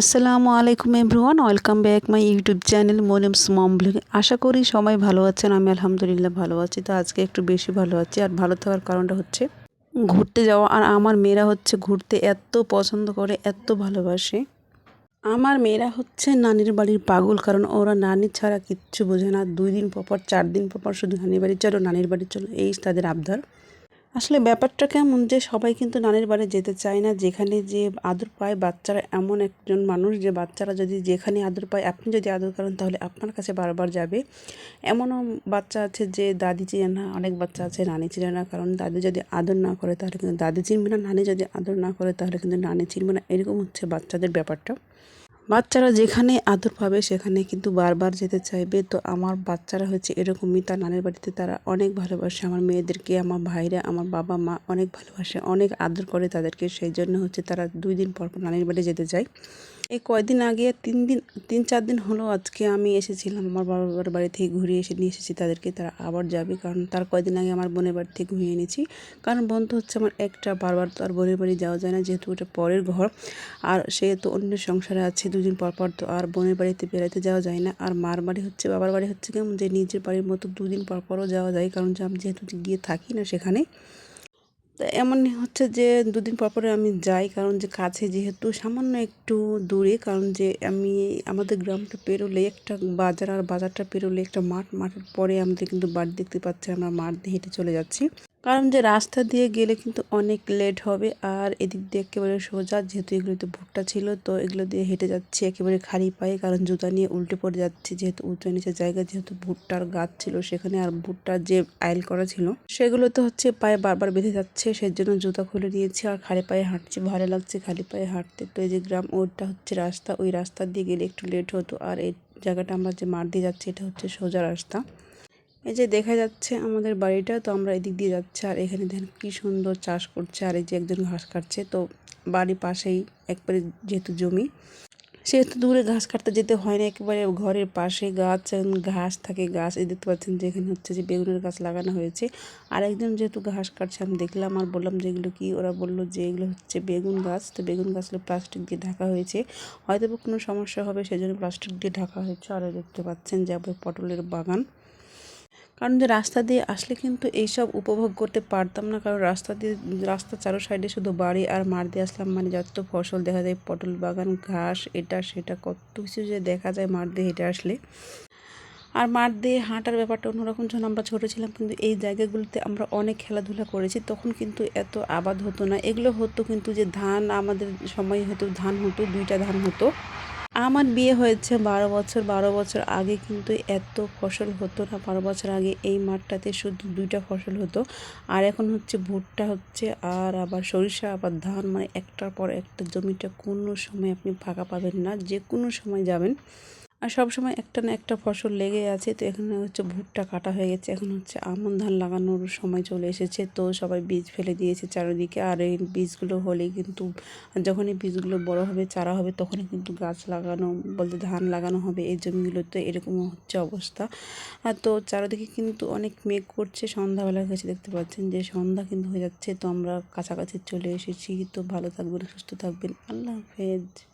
আসসালামু আলাইকুম everyone, welcome back my YouTube channel Monem's mom blog. আশা করি সবাই ভালো আছেন, আমি আলহামদুলিল্লাহ ভালো আছি। তো আজকে একটু বেশি ভালো আছি, আর ভালো থাকার কারণটা হচ্ছে ঘুরতে যাওয়া, আর আমার মেয়েরা হচ্ছে ঘুরতে এত পছন্দ করে, এত ভালোবাসে। আমার মেয়েরা হচ্ছে নানির বাড়ির পাগল, কারণ ওরা নানি ছাড়া কিচ্ছু বোঝে না। দুই দিন পর চার দিন পর শুধু নানির বাড়ি চলো, নানির বাড়ি চলো, এই তাদের আবদার। আসলে ব্যাপারটা কেমন যে সবাই কিন্তু নানির বাড়ি যেতে চায় না, যেখানে যে আদর পায় বাচ্চারা, এমন একজন মানুষ যে বাচ্চারা যদি যেখানে আদর পায়, আপনি যদি আদর করেন তাহলে আপনার কাছে বারবার যাবে। এমনও বাচ্চা আছে যে দাদি চিনে না, অনেক বাচ্চা আছে নানি চিনে না, কারণ দাদি যদি আদর না করে তাহলে কিন্তু, দাদি চিনবে না, নানি যদি আদর না করে তাহলে কিন্তু নানি চিনবে না। এরকম হচ্ছে বাচ্চাদের ব্যাপারটা। বাচ্চারা যেখানে আদর পাবে, সেখানে কিন্তু বারবার যেতে চাইবে। তো আমার বাচ্চারা হচ্ছে এরকমই, তার নানের বাড়িতে তারা অনেক ভালোবাসে। আমার মেয়েদেরকে, আমার ভাইরা, আমার বাবা মা অনেক ভালোবাসে, অনেক আদর করে তাদেরকে। সেই জন্য হচ্ছে তারা দুই দিন পর পর নানির বাড়ি যেতে চায়। এই কয়দিন আগে তিন দিন, তিন চার দিন হলো আজকে আমি এসেছিলাম আমার বাবার বাড়ি থেকে ঘুরে এসে, নিয়ে এসেছি তাদেরকে। তারা আবার যাবে কারণ তার কয়দিন আগে আমার বোনের বাড়ি থেকে ঘুরিয়ে এনেছি। কারণ বোন তো হচ্ছে আমার একটা, বারবার তো আর বোনের বাড়ি যাওয়া যায় না, যেহেতু ওটা পরের ঘর। আর সে তো অন্য সংসারে আছে, দুদিন পর পর তো আর বোনের বাড়িতে বেড়াতে যাওয়া যায় না। আর মার বাড়ি হচ্ছে, বাবার বাড়ি হচ্ছে কেমন যে নিজের বাড়ির মতো দুদিন পর পরও যাওয়া যায়, কারণ যে আমি যেহেতু গিয়ে থাকি না সেখানে। তো এমনই হচ্ছে যে দুদিন পর পরে আমি যাই, কারণ যে কাছে যেহেতু সামান্য একটু দূরে, কারণ যে আমি আমাদের গ্রামটা পেরোলে একটা বাজার আর বাজারটা পেরোলে একটা মাঠ, মাঠের পরে আমাদের কিন্তু বাড়ি দেখতে পাচ্ছি আমরা মাঠ হেঁটে চলে যাচ্ছি। কারণ যে রাস্তা দিয়ে গেলে কিন্তু অনেক লেট হবে আর এদিক দিয়ে একেবারে সোজা, যেহেতু এগুলোতে ভুট্টা ছিল, তো এগুলো দিয়ে হেঁটে যাচ্ছি একেবারে খালি পায়ে, কারণ জুতা নিয়ে উল্টে পড়ে যাচ্ছি, যেহেতু উঁচু নিচে জায়গা, যেহেতু ভুট্টার গাছ ছিল সেখানে আর ভুট্টার যে আইল করা ছিল, সেগুলো তো হচ্ছে পায়ে বারবার বেঁধে যাচ্ছে সেই জন্য জুতা খুলে দিয়েছি আর খালি পায়ে হাঁটছি, ভালো লাগছে খালি পায়ে হাঁটতে। তো এই যে গ্রাম ওইটা হচ্ছে রাস্তা, ওই রাস্তা দিয়ে গেলে একটু লেট হতো আর এই জায়গাটা আমরা যে মাঠ দিয়ে যাচ্ছি, এটা হচ্ছে সোজা রাস্তা। এই যে দেখা যাচ্ছে আমাদের বাড়িটা, তো আমরা এদিক দিয়ে যাচ্ছি আর এখানে দেখেন কী সুন্দর চাষ করছে আর এই যে একজন ঘাস কাটছে। তো বাড়ি পাশেই একবারে যেহেতু জমি, সেহেতু দূরে ঘাস কাটতে যেতে হয় না, একেবারে ঘরের পাশে গাছ ঘাস থাকে, গাছ, এই দেখতে পাচ্ছেন যে এখানে হচ্ছে যে বেগুনের গাছ লাগানো হয়েছে। আর একজন যেহেতু ঘাস কাটছে, আমি দেখলাম আর বললাম যে এগুলো কি, ওরা বলল যে এগুলো হচ্ছে বেগুন গাছ। তো বেগুন গাছগুলো প্লাস্টিক দিয়ে ঢাকা হয়েছে। হয়তো কোনো সমস্যা হবে, সেজন্য প্লাস্টিক দিয়ে ঢাকা হয়েছে। আর দেখতে পাচ্ছেন যে পটলের বাগান। কারণ যে রাস্তা দিয়ে আসলে কিন্তু এইসব উপভোগ করতে পারতাম না। কারণ রাস্তা দিয়ে রাস্তার চারো সাইডে শুধু বাড়ি আর মাঠ দিয়ে আসলাম। মানে যত ফসল দেখা যায়, পটল বাগান, ঘাস, এটা, সেটা, কত কিছু যে দেখা যায় মাঠ দিয়ে হেঁটে আসলে। আর মাঠ দিয়ে হাঁটার ব্যাপারটা অন্যরকম। যখন আমরা ছোটো ছিলাম কিন্তু এই জায়গাগুলোতে আমরা অনেক খেলাধুলা করেছি, তখন কিন্তু এত আবাদ হতো না। এগুলো হতো কিন্তু যে ধান, আমাদের সময় হতো ধান হতো, দুইটা ধান হতো। আমার বিয়ে হয়েছে বারো বছর বারো বছর আগে কিন্তু এত ফসল হতো না। বারো বছর আগে এই মাঠটাতে শুধু দুইটা ফসল হতো। আর এখন হচ্ছে ভুট্টা হচ্ছে, আর আবার সরিষা, আবার ধান মানে একটার পর একটা জমিটা কোনো সময় আপনি ফাঁকা পাবেন না, যে কোনো সময় যাবেন। আর সব সময় একটা না একটা ফসল লেগে আছে। তো এখানে হচ্ছে ভুট্টা কাটা হয়ে গেছে। এখন হচ্ছে আমন ধান লাগানোর সময় চলে এসেছে। তো সবাই বীজ ফেলে দিয়েছে চারিদিকে। আর এই বীজগুলো হলে কিন্তু যখনই বীজগুলো বড় হবে, চারা হবে, তখনই কিন্তু গাছ লাগানো বলতে ধান লাগানো হবে। এই জমিগুলোতে এরকম হচ্ছে অবস্থা। আর তো চারিদিকে কিন্তু অনেক মেঘ করছে। সন্ধ্যাবেলা গেছে দেখতে পাচ্ছেন যে সন্ধ্যা কিন্তু হয়ে যাচ্ছে। তো আমরা কাছাকাছি চলে এসেছি। তো ভালো থাকবেন, সুস্থ থাকবেন। আল্লাহ হাফেজ।